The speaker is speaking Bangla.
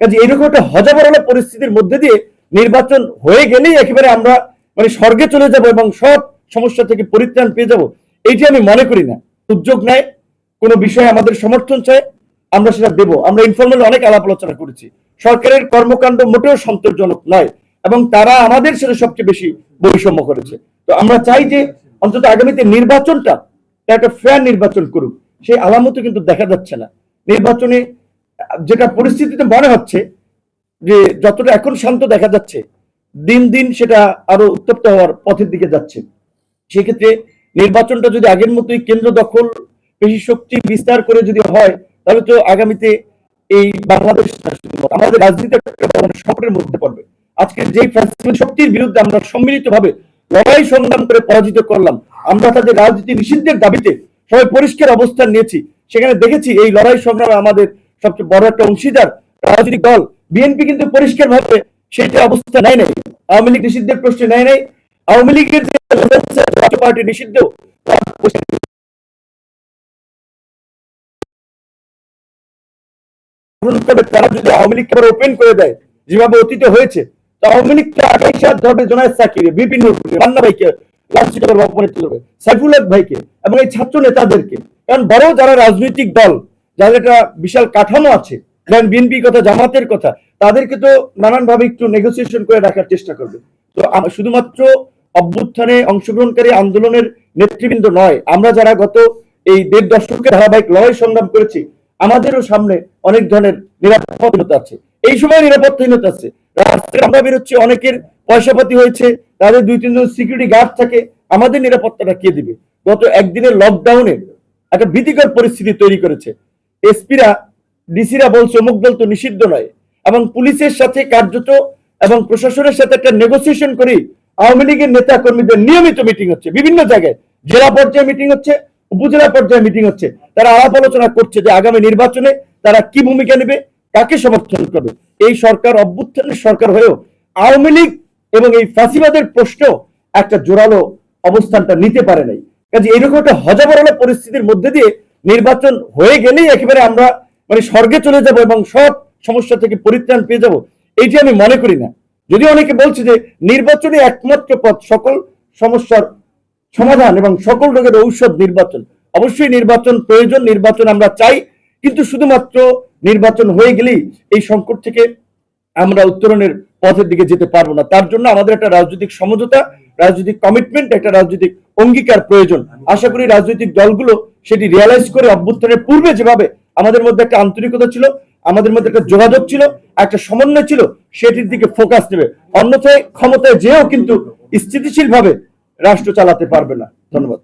কাজে এরকম একটা হজাবরলা পরিস্থিতির মধ্যে দিয়ে নির্বাচন হয়ে গেলেই একেবারে আমরা মানে স্বর্গে চলে যাব এবং সব সমস্যা থেকে পরিত্রাণ পেয়ে যাব এইটি আমি মনে করি না। উদ্যোগ নেয়, কোনো বিষয়ে আমাদের সমর্থন চায়, আমরা সেটা দেব। আমরা ইনফর্মাল অনেক আলাপ আলোচনা করেছি। সরকারের কর্মকাণ্ড মোটেও সন্তোষজনক নয় এবং তারা আমাদের সাথে সবচেয়ে বেশি বৈষম্য করেছে। তো আমরা চাই যে অন্তত আগামীতে নির্বাচনটা একটা ফেয়ার নির্বাচন করুক। সেই আলামতও কিন্তু দেখা যাচ্ছে না। নির্বাচনে যেটা পরিস্থিতিতে মনে হচ্ছে যে যতটা এখন শান্ত দেখা যাচ্ছে, দিন দিন সেটা আরও উত্তপ্ত হওয়ার পথের দিকে যাচ্ছে। সেক্ষেত্রে নির্বাচনটা যদি আগের মতোই কেন্দ্র দখল, বেশি শক্তি বিস্তার করে যদি হয়, তাহলে তো আগামীতে এই বাংলাদেশ আমাদের রাজনীতি মধ্যে পড়বে। আজকে যে শক্তির বিরুদ্ধে আমরা সম্মিলিতভাবে লড়াই সংগ্রাম করে পরাজিত করলাম, আমরা তাদের রাজনীতি নিষিদ্ধের দাবিতে সবাই পরিষ্কার অবস্থান নিয়েছি, সেখানে দেখেছি এই লড়াই সংগ্রামে আমাদের সবচেয়ে বড় একটা অংশীদার রাজনৈতিক দল, বিএনপি কিন্তু পরিষ্কার ভাবে সেটা অবস্থা নেয় নাই। আওয়ামী লীগ নিষিদ্ধের প্রশ্নে নেয় নাই। আওয়ামী লীগের পার্টি নিষিদ্ধ, তার যদি আওয়ামী লীগকে ওপেন করে দেয়, যেভাবে অতীতে হয়েছে আওয়ামী লীগকে আঠাইশ ধরবে জোনায়দ সাকিরে বিপিন মান্না ভাইকে লাঞ্ছিত ভাইকে এবং এই ছাত্র নেতাদেরকে। কারণ বড় যারা রাজনৈতিক দল যাদের একটা বিশাল কাঠামো আছে, যেমন বিএনপি কথা, জামাতের কথা, তাদেরকে তো নানান ভাবে একটু নেগোসিয়েশন করে রাখার চেষ্টা করবে। তো শুধুমাত্র অভ্যুত্থানে অংশগ্রহণকারী আন্দোলনের নেতৃবৃন্দ নয়, আমরা যারা গত এই দেড় দশকের ধারাবাহিক লড়াই সংগ্রাম করেছি, আমাদেরও সামনে অনেক ধরনের নিরাপত্তাহীনতা আছে। এই সময় নিরাপত্তাহীনতা আছে। রাস্তায় আমরা বেরোচ্ছি, অনেকের পয়সাপাতি হয়েছে, তাদের দুই, তিনজন সিকিউরিটি গার্ড থাকে, আমাদের নিরাপত্তাটা কে দিবে? গত একদিনের লকডাউনে একটা ভীতিকর পরিস্থিতি তৈরি করেছে। এসপিরা, ডিসিরা বলছে অমুক দল তো নিষিদ্ধ নয়। এবং পুলিশের সাথে কার্যত এবং প্রশাসনের সাথে একটা নেগোসিয়েশন করি আওয়ামী লীগের নেতা কর্মীদের নিয়মিত মিটিং হচ্ছে। বিভিন্ন জায়গায় জেলা পর্যায়ে মিটিং হচ্ছে, উপজেলা পর্যায়ে মিটিং হচ্ছে। তারা আলাপ আলোচনা করছে যে আগামী নির্বাচনে তারা কি ভূমিকা নেবে, কাকে সমর্থন করবে। এই সরকার, অভ্যুত্থানের সরকার হয়েও আওয়ামী লীগ এবং এই ফাঁসিবাদের প্রশ্ন একটা জোরালো অবস্থানটা নিতে পারে নাই। কাজে এরকম একটা হজাবরলা পরিস্থিতির মধ্যে দিয়ে নির্বাচন হয়ে গেলেই একেবারে আমরা মানে স্বর্গে চলে যাব এবং সব সমস্যা থেকে পরিত্রাণ পেয়ে যাব, এইটি আমি মনে করি না। যদি অনেকে বলছে যে নির্বাচনই একমাত্র পথ, সকল সমস্যার সমাধান এবং সকল রোগের ঔষধ নির্বাচন। অবশ্যই নির্বাচন প্রয়োজন, নির্বাচন আমরা চাই, কিন্তু শুধুমাত্র নির্বাচন হয়ে গেলেই এই সংকট থেকে আমরা উত্তরণের পথের দিকে যেতে পারব না। তার জন্য আমাদের একটা রাজনৈতিক সমঝোতা, রাজনৈতিক কমিটমেন্ট একটা রাজনৈতিক অঙ্গীকার প্রয়োজন। আশা করি রাজনৈতিক দলগুলো সেটি রিয়ালাইজ করে অভ্যুত্থানের পূর্বে যেভাবে আমাদের মধ্যে একটা আন্তরিকতা ছিল, আমাদের মধ্যে একটা যোগাযোগ ছিল, একটা সমন্বয় ছিল, সেটির দিকে ফোকাস নেবে। অন্যথায় ক্ষমতায় যেও কিন্তু স্থিতিশীলভাবে রাষ্ট্র চালাতে পারবে না। ধন্যবাদ।